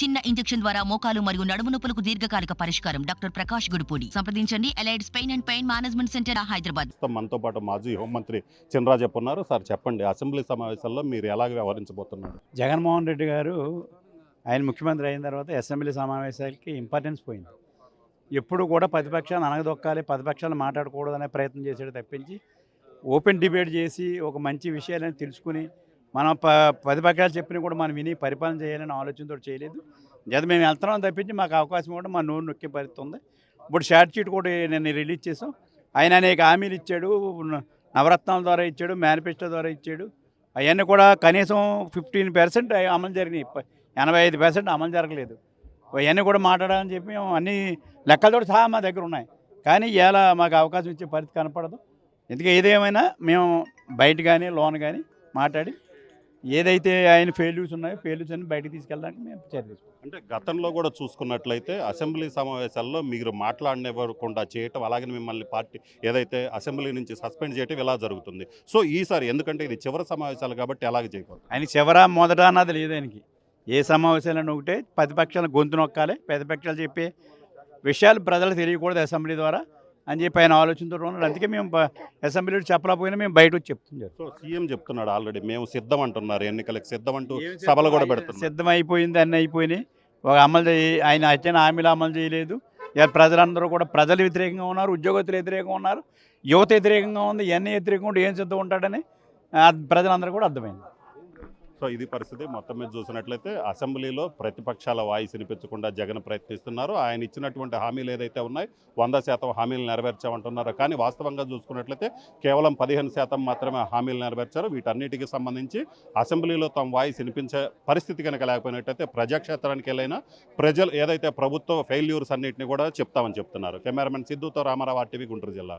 చిన్న ఇంజెక్షన్ ద్వారా మోకాలు మరియు నడుము నొప్పులకు దీర్ఘకాలిక పరిష్కారం. డాక్టర్ ప్రకాష్ గుడిపూడి. సంప్రదించండి. ఎలైడ్స్ pain and pain management centre Hyderabad. మనతో పాటు మాజీ హోంమంత్రి చినరాజప్ప ఉన్నారు. సార్ చెప్పండి. అసెంబ్లీ సమావేశాల్లో మీరు ఎలాగ వ్యవహరించబోతున్నారు? జగన్మోహన్ రెడ్డి గారు ఆయన ముఖ్యమంత్రి అయిన తర్వాత అసెంబ్లీ సమావేశాలకి ఇంపార్టెన్స్ పోయింది. ఎప్పుడు కూడా ప్రతిపక్షాలు అనగదొక్కాలి ప్రతిపక్షాలు మాట్లాడకూడదనే ప్రయత్నం చేసాడు తప్పించి ఓపెన్ డిబేట్ చేసి ఒక మంచి విషయాలని తెలుసుకుని మనం ప పది పక్కలు చెప్పిన కూడా మనం విని పరిపాలన చేయాలని ఆలోచనతో చేయలేదు. లేదా మేము వెళ్తున్నాం తప్పించి మాకు అవకాశం కూడా మా నోరు నొక్కే పరిస్థితి ఉంది. ఇప్పుడు షార్ట్ షీట్ కూడా నేను రిలీజ్ చేసాం. ఆయన అనేక హామీలు ఇచ్చాడు నవరత్నాల ద్వారా ఇచ్చాడు మేనిఫెస్టో ద్వారా ఇచ్చాడు. అవన్నీ కూడా కనీసం ఫిఫ్టీన్ పర్సెంట్ అమలు జరిగినాయి. ఎనభై ఐదు పర్సెంట్ అమలు జరగలేదు. అవన్నీ కూడా మాట్లాడాలని చెప్పి మేము అన్ని లెక్కలతో సహా మా దగ్గర ఉన్నాయి. కానీ ఇలా మాకు అవకాశం ఇచ్చే పరిస్థితి కనపడదు. ఎందుకంటే ఏదేమైనా మేము బయట కానీ లోన్ కానీ మాట్లాడి ఏదైతే ఆయన ఫెయిల్యూర్స్ ఉన్నాయో ఫెయిల్యూర్స్ అన్ని బయటకు తీసుకెళ్ళడానికి మేము చర్య అంటే గతంలో కూడా చూసుకున్నట్లయితే అసెంబ్లీ సమావేశాల్లో మీరు మాట్లాడనివ్వకుండా చేయటం అలాగే మిమ్మల్ని పార్టీ ఏదైతే అసెంబ్లీ నుంచి సస్పెండ్ చేయటం ఇలా జరుగుతుంది. సో ఈసారి ఎందుకంటే ఇది చివరి సమావేశాలు కాబట్టి ఎలాగ చేయకూడదు. ఆయన చివర మొదట అన్నది లేదు ఆయనకి. ఏ సమావేశాలను ఒకటే ప్రతిపక్షాల గొంతు నొక్కాలి ప్రతిపక్షాలు చెప్పే విషయాలు ప్రజలకు తెలియకూడదు అసెంబ్లీ ద్వారా. అని చెప్పి ఆయన ఆలోచనతో ఉన్నాడు. అందుకే మేము అసెంబ్లీలో చెప్పలేకపోయినా మేము బయట వచ్చి చెప్తుంది సో సీఎం చెప్తున్నాడు ఆల్రెడీ. మేము సిద్ధం అంటున్నారు. ఎన్నికలకు సిద్ధం అంటూ సభలు కూడా పెడుతున్నారు. సిద్ధం అయిపోయింది అన్నీ అయిపోయినాయి. ఒక అమలు చేయ ఆయన ఇచ్చిన హామీలు అమలు చేయలేదు. ప్రజలందరూ కూడా ప్రజలు వ్యతిరేకంగా ఉన్నారు ఉద్యోగస్తులు వ్యతిరేకంగా ఉన్నారు యువత వ్యతిరేకంగా ఉంది ఇవన్నీ వ్యతిరేకంగా ఉంటే ఏం సిద్ధం ఉంటాడని ప్రజలందరూ కూడా అర్థమైంది. సో ఇది పరిస్థితి మొత్తం మీద చూసినట్లయితే అసెంబ్లీలో ప్రతిపక్షాల వాయిస్ వినిపించకుండా జగన్ ప్రయత్నిస్తున్నారు. ఆయన ఇచ్చినటువంటి హామీలు ఏదైతే ఉన్నాయి వంద శాతం హామీలు నెరవేర్చామంటున్నారు. కానీ వాస్తవంగా చూసుకున్నట్లయితే కేవలం పదిహేను శాతం మాత్రమే హామీలు నెరవేర్చారు. వీటన్నిటికీ సంబంధించి అసెంబ్లీలో తమ వాయిస్ వినిపించే పరిస్థితి కనుక లేకపోయినట్లయితే ప్రజాక్షేత్రానికి వెళ్ళైనా ప్రజలు ఏదైతే ప్రభుత్వ ఫెయిల్యూర్స్ అన్నింటినీ కూడా చెప్తామని చెప్తున్నారు. కెమెరామెన్ సిద్ధుతో రామారావు ఆర్టీవీ గుంటూరు జిల్లా.